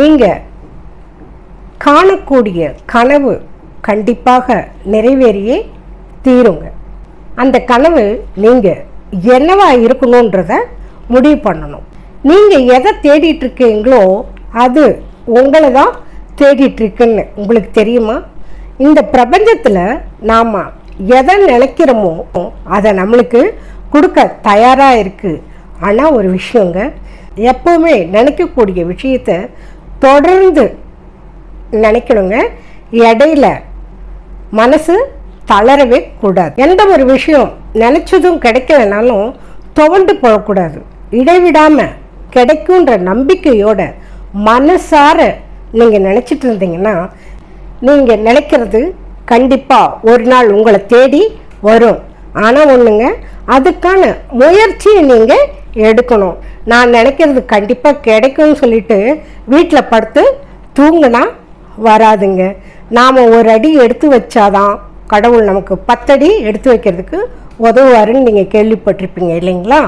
நீங்கள் காணக்கூடிய கனவு கண்டிப்பாக நிறைவேறியே தீருங்க. அந்த கனவு நீங்கள் என்னவா இருக்கணுன்றத முடிவு பண்ணணும். நீங்கள் எதை தேடிட்டுருக்கீங்களோ அது உங்களை தான் தேடிட்டுருக்குன்னு உங்களுக்கு தெரியுமா? இந்த பிரபஞ்சத்தில் நாம் எதை நினைக்கிறோமோ அதை நம்மளுக்கு கொடுக்க தயாராக இருக்குது ஆனால் ஒரு விஷயங்க எப்போவுமே நினைக்கக்கூடிய விஷயத்த தொடர்ந்து நினைக்கணுங்க. இடையில மனசு தளரவே கூடாது. எந்த ஒரு விஷயம் நினச்சதும் கிடைக்கலனாலும் துவண்டு போகக்கூடாது. இடைவிடாமல் கிடைக்குன்ற நம்பிக்கையோட மனசார நீங்கள் நினச்சிட்டு இருந்தீங்கன்னா நீங்கள் நினைக்கிறது கண்டிப்பாக ஒரு நாள் உங்களை தேடி வரும். ஆனால் ஒன்றுங்க அதுக்கான முயற்சியை நீங்கள் எடுக்கணும். நான் நினைக்கிறது கண்டிப்பாக கிடைக்கும்னு சொல்லிட்டு வீட்டில் படுத்து தூங்கினா வராதுங்க. நாம் ஒரு அடி எடுத்து வச்சாதான் கடவுள் நமக்கு பத்தடி எடுத்து வைக்கிறதுக்கு உதவுவாருன்னு நீங்கள் கேள்விப்பட்டிருப்பீங்க இல்லைங்களா?